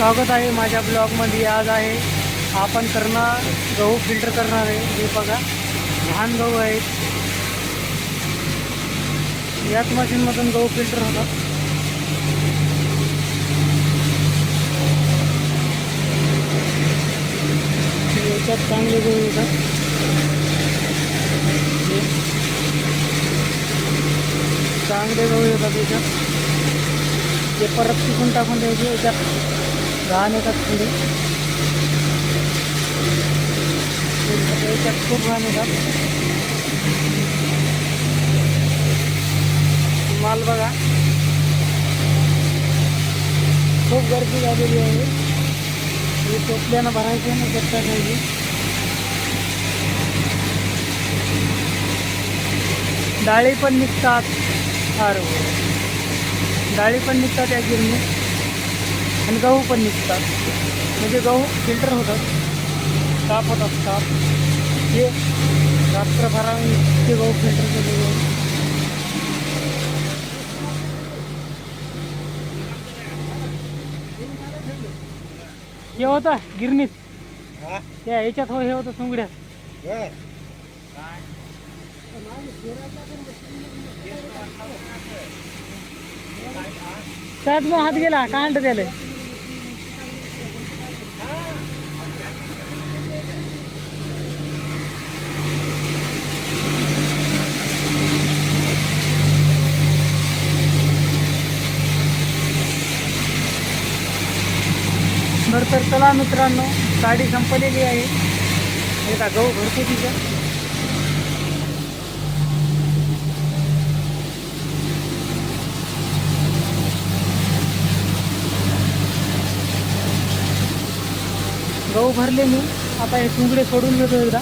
स्वागत आहे माझ्या ब्लॉगमध्ये. आज आहे आपण करणार गहू फिल्टर करणार आहे. हे बघा लहान गहू आहेत. याच मशीनमधून गहू फिल्टर होतात. याच्यात चांगले गहू येतात. चांगले गहू येतात याच्यात. ते परत टिकून टाकून द्यायचे याच्यात. घाण येतात थोडी याच्यात खूप घाण येतात माल बघा. खूप गर्दी झालेली आहे. हे टोपल्यानं भरायचे ना त्यात पाहिजे? डाळी पण निघतात. फार. डाळी पण निघतात या गिरणी आणि गहू पण निघतात. म्हणजे गहू फिल्टर होतात. साफ होतात साफ हे रात्रभराने ते गहू फिल्टर केलेले आहे हे होतं गिरणीत. त्या याच्यात हो हे होतं सुंगड्यात त्यात मग हात गेला कांड त्याला बरं तर चला मित्रांनो गाडी संपलेली आहे. एकदा गहू भरतो तिच्या गहू भरले मी. आता हे चुंगडे सोडून देतो एकदा.